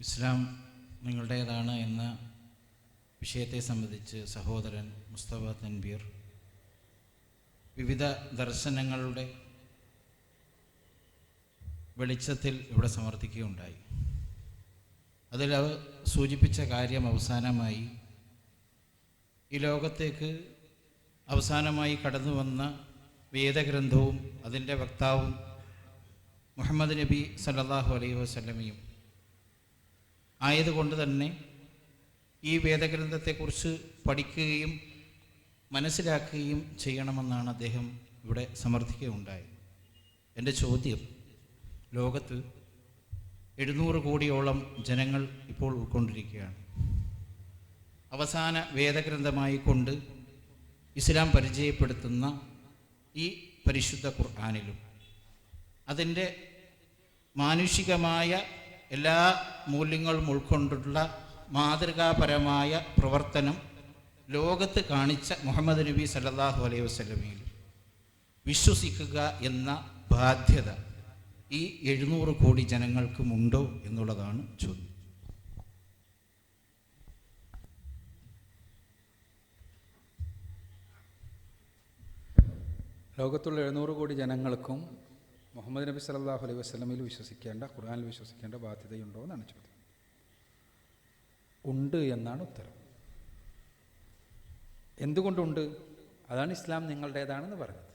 ഇസ്ലാം നിങ്ങളുടേതാണ് എന്ന വിഷയത്തെ സംബന്ധിച്ച് സഹോദരൻ മുസ്തഫ തൻബീർ വിവിധ ദർശനങ്ങളുടെ വെളിച്ചത്തിൽ ഇവിടെ സമർത്ഥിക്കുകയുണ്ടായി. അതിൽ അവ സൂചിപ്പിച്ച കാര്യം അവസാനമായി ഈ ലോകത്തേക്ക് അവസാനമായി കടന്നു വന്ന വേദഗ്രന്ഥവും അതിന്റെ വക്താവും മുഹമ്മദ് നബി സല്ലാഹു അലൈഹി വസല്ലമയും ആയതുകൊണ്ട് തന്നെ ഈ വേദഗ്രന്ഥത്തെക്കുറിച്ച് പഠിക്കുകയും മനസ്സിലാക്കുകയും ചെയ്യണമെന്നാണ് അദ്ദേഹം ഇവിടെ സമർത്ഥിക്കുകയുണ്ടായത്. എന്റെ ചോദ്യം ലോകത്ത് എഴുന്നൂറ് കോടിയോളം ജനങ്ങൾ ഇപ്പോൾ ഉൾക്കൊണ്ടിരിക്കുകയാണ്. അവസാന വേദഗ്രന്ഥമായി കൊണ്ട് ഇസ്ലാം പരിചയപ്പെടുത്തുന്ന ഈ പരിശുദ്ധ ഖുർആാനിലും അതിന്റെ മാനുഷികമായ എല്ലാ മൂല്യങ്ങളും ഉൾക്കൊണ്ടിട്ടുള്ള മാതൃകാപരമായ പ്രവർത്തനം ലോകത്ത് കാണിച്ച മുഹമ്മദ് നബി സല്ലാഹു അലൈഹി വസല്ലമയിൽ വിശ്വസിക്കുക എന്ന ബാധ്യത ഈ എഴുന്നൂറ് കോടി ജനങ്ങൾക്കുമുണ്ടോ എന്നുള്ളതാണ് ചോദ്യം. ലോകത്തുള്ള എഴുന്നൂറ് കോടി ജനങ്ങൾക്കും മുഹമ്മദ് നബി സല്ലല്ലാഹു അലൈഹി വസ്ലമിൽ വിശ്വസിക്കേണ്ട ഖുർആാനിൽ വിശ്വസിക്കേണ്ട ബാധ്യതയുണ്ടോ എന്നാണ് ചോദ്യം. ഉണ്ട് എന്നാണ് ഉത്തരം. എന്തുകൊണ്ടുണ്ട്? അതാണ് ഇസ്ലാം നിങ്ങളുടേതാണെന്ന് പറഞ്ഞത്.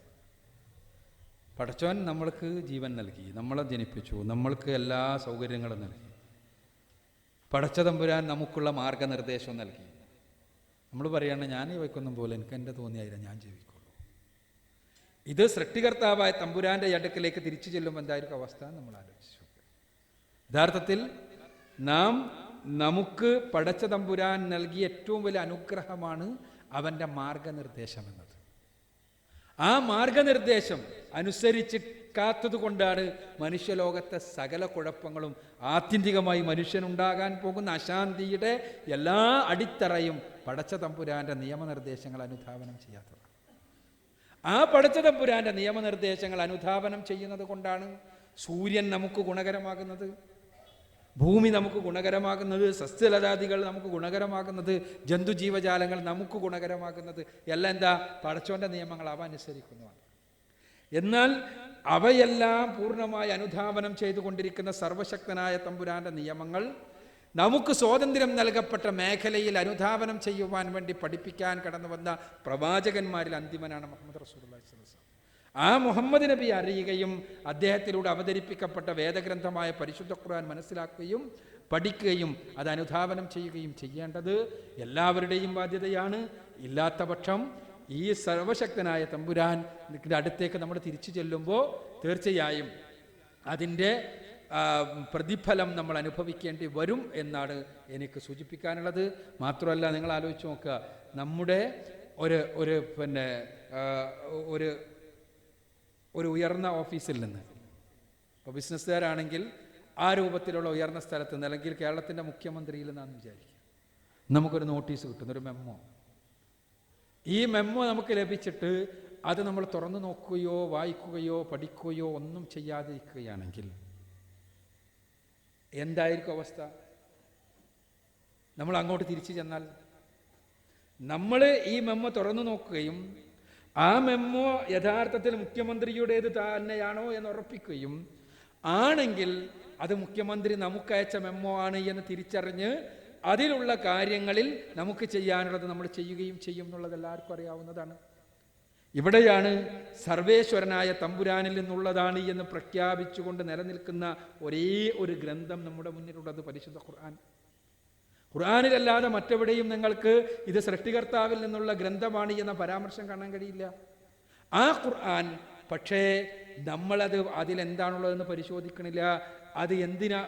പഠിച്ചവൻ നമ്മൾക്ക് ജീവൻ നൽകി നമ്മളെ ജനിപ്പിച്ചു നമ്മൾക്ക് എല്ലാ സൗകര്യങ്ങളും നൽകി. പഠിച്ച തമ്പുരാൻ നമുക്കുള്ള മാർഗനിർദ്ദേശം നൽകി. നമ്മൾ പറയുകയാണ് ഞാൻ ഈ വയ്ക്കൊന്നും പോലെ എനിക്ക് എന്റെ തോന്നിയായില്ല ഞാൻ ജീവിക്കുള്ളൂ ഇത് സൃഷ്ടികർത്താവായ തമ്പുരാന്റെ അടുക്കിലേക്ക് തിരിച്ചു ചെല്ലുമ്പോൾ എന്തായിരിക്കും അവസ്ഥ നമ്മൾ ആലോചിച്ചു യഥാർത്ഥത്തിൽ നാം നമുക്ക് പടച്ച തമ്പുരാൻ നൽകിയ ഏറ്റവും വലിയ അനുഗ്രഹമാണ് അവന്റെ മാർഗനിർദ്ദേശം എന്നത്. ആ മാർഗനിർദ്ദേശം അനുസരിച്ച് കാത്തതുകൊണ്ടാണ് മനുഷ്യലോകത്തെ സകല കുഴപ്പങ്ങളും ആത്യന്തികമായി മനുഷ്യനുണ്ടാകാൻ പോകുന്ന അശാന്തിയുടെ എല്ലാ അടിത്തറയും പടച്ച തമ്പുരാന്റെ നിയമനിർദ്ദേശങ്ങൾ അനുധാവനം ചെയ്യാത്തതാണ്. ആ പടച്ച തമ്പുരാന്റെ നിയമനിർദ്ദേശങ്ങൾ അനുധാപനം ചെയ്യുന്നത് കൊണ്ടാണ് സൂര്യൻ നമുക്ക് ഗുണകരമാകുന്നത്. ഭൂമി നമുക്ക് ഗുണകരമാകുന്നത്. സസ്യലതാദികൾ നമുക്ക് ഗുണകരമാകുന്നത്. ജന്തുജീവജാലങ്ങൾ നമുക്ക് ഗുണകരമാകുന്നത്. എല്ലാം എന്താ? പടച്ചോന്റെ നിയമങ്ങൾ അവ അനുസരിക്കുന്നതാണ്. എന്നാൽ അവയെല്ലാം പൂർണമായി അനുധാവനം ചെയ്തുകൊണ്ടിരിക്കുന്ന സർവശക്തനായ തമ്പുരാന്റെ നിയമങ്ങൾ നമുക്ക് സ്വാതന്ത്ര്യം നൽകപ്പെട്ട മേഖലയിൽ അനുധാവനം ചെയ്യുവാൻ വേണ്ടി പഠിപ്പിക്കാൻ കടന്നു വന്ന പ്രവാചകന്മാരിൽ അന്തിമനാണ് മുഹമ്മദ് റസൂൽ ആ മുഹമ്മദ് നബി അറിയുകയും അദ്ദേഹത്തിലൂടെ അവതരിപ്പിക്കപ്പെട്ട വേദഗ്രന്ഥമായ പരിശുദ്ധ ഖുർആൻ മനസ്സിലാക്കുകയും പഠിക്കുകയും അത് അനുധാവനം ചെയ്യുകയും ചെയ്യേണ്ടത് എല്ലാവരുടെയും ബാധ്യതയാണ്. ഇല്ലാത്ത പക്ഷം ഈ സർവശക്തനായ തമ്പുരാൻ അടുത്തേക്ക് നമ്മൾ തിരിച്ചു ചെല്ലുമ്പോൾ തീർച്ചയായും അതിന്റെ പ്രതിഫലം നമ്മൾ അനുഭവിക്കേണ്ടി വരും എന്നാണ് എനിക്ക് സൂചിപ്പിക്കാനുള്ളത്. മാത്രമല്ല നിങ്ങൾ ആലോചിച്ച് നോക്കുക. നമ്മുടെ ഒരു ഒരു പിന്നെ ഒരു ഒരു ഉയർന്ന ഓഫീസിൽ നിന്ന് ഇപ്പോൾ ബിസിനസ്സുകാരാണെങ്കിൽ ആ രൂപത്തിലുള്ള ഉയർന്ന സ്ഥലത്ത് നിന്ന് അല്ലെങ്കിൽ കേരളത്തിന്റെ മുഖ്യമന്ത്രിയിൽ നിന്നാണെന്ന് വിചാരിക്കുക. നമുക്കൊരു നോട്ടീസ് കിട്ടുന്ന ഒരു മെമ്മോ. ഈ മെമ്മോ നമുക്ക് ലഭിച്ചിട്ട് അത് നമ്മൾ തുറന്നു നോക്കുകയോ വായിക്കുകയോ പഠിക്കുകയോ ഒന്നും ചെയ്യാതിരിക്കുകയാണെങ്കിൽ എന്തായിരിക്കും അവസ്ഥ? നമ്മൾ അങ്ങോട്ട് തിരിച്ചു ചെന്നാൽ? നമ്മൾ ഈ മെമ്മ തുറന്നു നോക്കുകയും ആ മെമ്മോ യഥാർത്ഥത്തിൽ മുഖ്യമന്ത്രിയുടേത് തന്നെയാണോ എന്ന് ഉറപ്പിക്കുകയും ആണെങ്കിൽ അത് മുഖ്യമന്ത്രി നമുക്കയച്ച മെമ്മോ ആണ് എന്ന് തിരിച്ചറിഞ്ഞ് അതിലുള്ള കാര്യങ്ങളിൽ നമുക്ക് ചെയ്യാനുള്ളത് നമ്മൾ ചെയ്യുകയും ചെയ്യും എന്നുള്ളത് എല്ലാവർക്കും അറിയാവുന്നതാണ്. ഇവിടെയാണ് സർവേശ്വരനായ തമ്പുരാനിൽ നിന്നുള്ളതാണ് എന്ന് പ്രഖ്യാപിച്ചുകൊണ്ട് നിലനിൽക്കുന്ന ഒരേ ഒരു ഗ്രന്ഥം നമ്മുടെ മുന്നിലുള്ളത് പരിശുദ്ധ ഖുർആൻ. ഖുർആാനിലല്ലാതെ മറ്റെവിടെയും നിങ്ങൾക്ക് ഇത് സൃഷ്ടികർത്താവിൽ നിന്നുള്ള ഗ്രന്ഥമാണ് എന്ന പരാമർശം കാണാൻ കഴിയില്ല. ആ ഖുർആൻ പക്ഷേ നമ്മളത് അതിലെന്താണുള്ളതെന്ന് പരിശോധിക്കണില്ല. അത് എന്തിനാ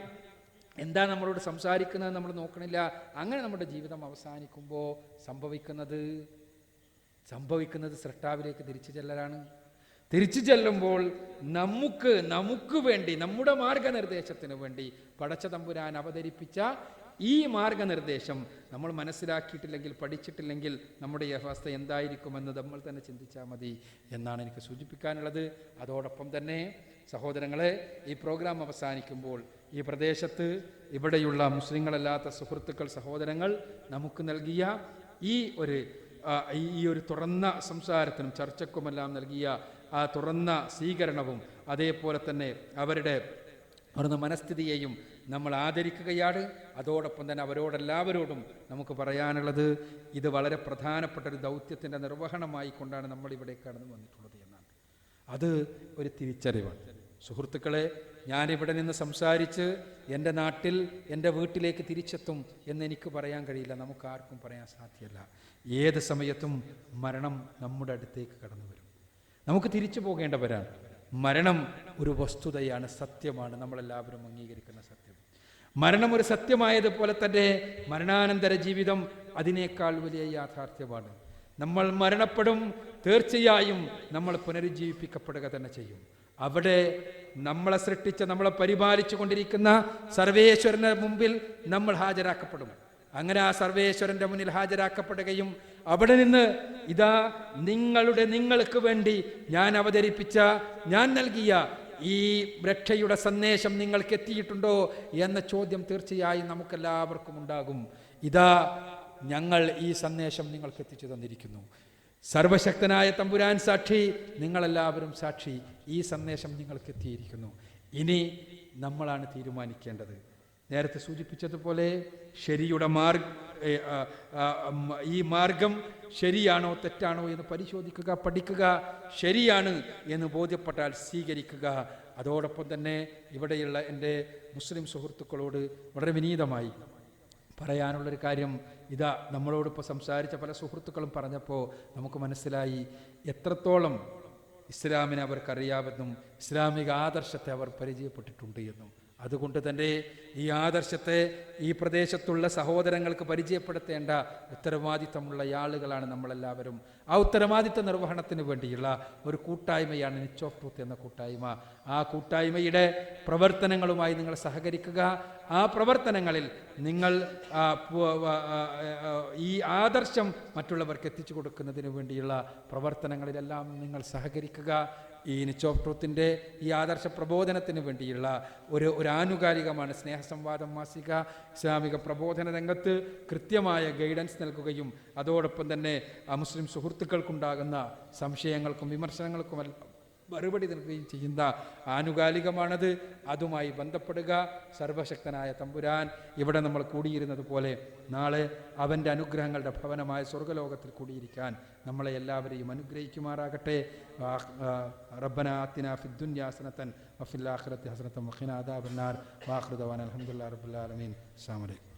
എന്താ നമ്മളോട് സംസാരിക്കുന്നത് നമ്മൾ നോക്കണില്ല. അങ്ങനെ നമ്മുടെ ജീവിതം അവസാനിക്കുമ്പോൾ സംഭവിക്കുന്നത് സംഭവിക്കുന്നത് സൃഷ്ടാവിലേക്ക് തിരിച്ചു ചെല്ലലാണ്. തിരിച്ചു ചെല്ലുമ്പോൾ നമുക്ക് നമുക്ക് വേണ്ടി നമ്മുടെ മാർഗനിർദ്ദേശത്തിന് വേണ്ടി പടച്ച തമ്പുരാൻ അവതരിപ്പിച്ച ഈ മാർഗനിർദ്ദേശം നമ്മൾ മനസ്സിലാക്കിയിട്ടില്ലെങ്കിൽ പഠിച്ചിട്ടില്ലെങ്കിൽ നമ്മുടെ അവസ്ഥ എന്തായിരിക്കുമെന്ന് നമ്മൾ തന്നെ ചിന്തിച്ചാൽ മതി എന്നാണ് എനിക്ക് സൂചിപ്പിക്കാനുള്ളത്. അതോടൊപ്പം തന്നെ സഹോദരങ്ങളെ ഈ പ്രോഗ്രാം അവസാനിക്കുമ്പോൾ ഈ പ്രദേശത്ത് ഇവിടെയുള്ള മുസ്ലിങ്ങളല്ലാത്ത സുഹൃത്തുക്കൾ സഹോദരങ്ങൾ നമുക്ക് നൽകിയ ഈ ഒരു ഈ- ഒരു തുറന്ന സംസാരത്തിനും ചർച്ചക്കുമെല്ലാം നൽകിയ ആ തുറന്ന സ്വീകരണവും അതേപോലെ തന്നെ അവരുടെ അവരുടെ മനസ്ഥിതിയെയും നമ്മൾ ആദരിക്കുകയാണ്. അതോടൊപ്പം തന്നെ അവരോടെല്ലാവരോടും നമുക്ക് പറയാനുള്ളത് ഇത് വളരെ പ്രധാനപ്പെട്ട ഒരു ദൗത്യത്തിന്റെ നിർവഹണമായി കൊണ്ടാണ് നമ്മൾ ഇവിടെ കടന്നു വന്നിട്ടുള്ളത് എന്നാണ്. അത് ഒരു തിരിച്ചറിവാണ്. സുഹൃത്തുക്കളെ ഞാനിവിടെ നിന്ന് സംസാരിച്ച് എന്റെ നാട്ടിൽ എന്റെ വീട്ടിലേക്ക് തിരിച്ചെത്തും എന്ന് എനിക്ക് പറയാൻ കഴിയില്ല. നമുക്ക് ആർക്കും പറയാൻ സാധ്യമല്ല ഏത് സമയത്തും മരണം നമ്മുടെ അടുത്തേക്ക് കടന്നു വരും. നമുക്ക് തിരിച്ചു പോകേണ്ടവരാണ്. മരണം ഒരു വസ്തുതയാണ് സത്യമാണ്. നമ്മളെല്ലാവരും അംഗീകരിക്കുന്ന സത്യം. മരണം ഒരു സത്യമായതുപോലെ തന്നെ മരണാനന്തര ജീവിതം അതിനേക്കാൾ വലിയ യാഥാർത്ഥ്യമാണ്. നമ്മൾ മരണപ്പെടും തീർച്ചയായും നമ്മൾ പുനരുജ്ജീവിപ്പിക്കപ്പെടുക തന്നെ ചെയ്യും. അവിടെ നമ്മളെ സൃഷ്ടിച്ച നമ്മളെ പരിപാലിച്ചു കൊണ്ടിരിക്കുന്ന സർവേശ്വരന്റെ മുമ്പിൽ നമ്മൾ ഹാജരാക്കപ്പെടും. അങ്ങനെ ആ സർവേശ്വരന്റെ മുന്നിൽ ഹാജരാക്കപ്പെടുകയും അവിടെ നിന്ന് ഇതാ നിങ്ങളുടെ നിങ്ങൾക്ക് വേണ്ടി ഞാൻ അവതരിപ്പിച്ച ഞാൻ നൽകിയ ഈ രക്ഷയുടെ സന്ദേശം നിങ്ങൾക്ക് എത്തിയിട്ടുണ്ടോ എന്ന ചോദ്യം തീർച്ചയായും നമുക്കെല്ലാവർക്കും ഉണ്ടാകും. ഇതാ ഞങ്ങൾ ഈ സന്ദേശം നിങ്ങൾക്ക് എത്തിച്ചു തന്നിരിക്കുന്നു. സർവശക്തനായ തമ്പുരാൻ സാക്ഷി നിങ്ങളെല്ലാവരും സാക്ഷി. ഈ സന്ദേശം നിങ്ങൾക്ക് എത്തിയിരിക്കുന്നു. ഇനി നമ്മളാണ് തീരുമാനിക്കേണ്ടത്. നേരത്തെ സൂചിപ്പിച്ചതുപോലെ ശരിയുടെ മാർഗ ഈ മാർഗം ശരിയാണോ തെറ്റാണോ എന്ന് പരിശോധിക്കുക പഠിക്കുക. ശരിയാണ് എന്ന് ബോധ്യപ്പെട്ടാൽ സ്വീകരിക്കുക. അതോടൊപ്പം തന്നെ ഇവിടെയുള്ള എന്റെ മുസ്ലിം സുഹൃത്തുക്കളോട് വളരെ വിനീതമായി പറയാനുള്ളൊരു കാര്യം ഇതാ നമ്മളോടിപ്പോൾ സംസാരിച്ച പല സുഹൃത്തുക്കളും പറഞ്ഞപ്പോൾ നമുക്ക് മനസ്സിലായി എത്രത്തോളം ഇസ്ലാമിനെ അവർക്കറിയാമെന്നും ഇസ്ലാമിക ആദർശത്തെ അവർ പരിചയപ്പെട്ടിട്ടുണ്ട് എന്നും. അതുകൊണ്ട് തന്നെ ഈ ആദർശത്തെ ഈ പ്രദേശത്തുള്ള സഹോദരങ്ങൾക്ക് പരിചയപ്പെടുത്തേണ്ട ഉത്തരവാദിത്തമുള്ള ആളുകളാണ് നമ്മളെല്ലാവരും. ആ ഉത്തരവാദിത്ത നിർവഹണത്തിന് വേണ്ടിയുള്ള ഒരു കൂട്ടായ്മയാണ് നിച്ച് ഓഫ് ട്രൂത്ത് എന്ന കൂട്ടായ്മ. ആ കൂട്ടായ്മയുടെ പ്രവർത്തനങ്ങളുമായി നിങ്ങൾ സഹകരിക്കുക. ആ പ്രവർത്തനങ്ങളിൽ നിങ്ങൾ ഈ ആദർശം മറ്റുള്ളവർക്ക് എത്തിച്ചു കൊടുക്കുന്നതിന് വേണ്ടിയുള്ള പ്രവർത്തനങ്ങളിലെല്ലാം നിങ്ങൾ സഹകരിക്കുക. ഈ നിച്ച് ഈ ആദർശ പ്രബോധനത്തിന് വേണ്ടിയുള്ള ഒരു ഒരു ആനുകാലികമാണ് സ്നേഹസംവാദം മാസിക. ഇസ്ലാമിക പ്രബോധന രംഗത്ത് കൃത്യമായ ഗൈഡൻസ് നൽകുകയും അതോടൊപ്പം തന്നെ മുസ്ലിം സുഹൃത്തുക്കൾക്കുണ്ടാകുന്ന സംശയങ്ങൾക്കും വിമർശനങ്ങൾക്കും മറുപടി നൽകുകയും ചെയ്യുന്ന ആനുകാലികമാണത്. അതുമായി ബന്ധപ്പെടുക. സർവശക്തനായ തമ്പുരാൻ ഇവിടെ നമ്മൾ കൂടിയിരുന്നത് പോലെ നാളെ അവന്റെ അനുഗ്രഹങ്ങളുടെ ഭവനമായ സ്വർഗലോകത്തിൽ കൂടിയിരിക്കാൻ നമ്മളെ എല്ലാവരെയും അനുഗ്രഹിക്കുമാറാകട്ടെ. റബ്ബന ആത്തിന ഫിദ്ദുന്യ ഹസനത്തൻ വഫിൽ ആഖിറത്തി ഹസനത്തൻ വഖിന അദാബന്നാർ. വാഖിറുദവാൻ അൽഹംദുലില്ലാഹി റബ്ബിൽ ആലമീൻ. അസ്സലാമു അലൈക്കും.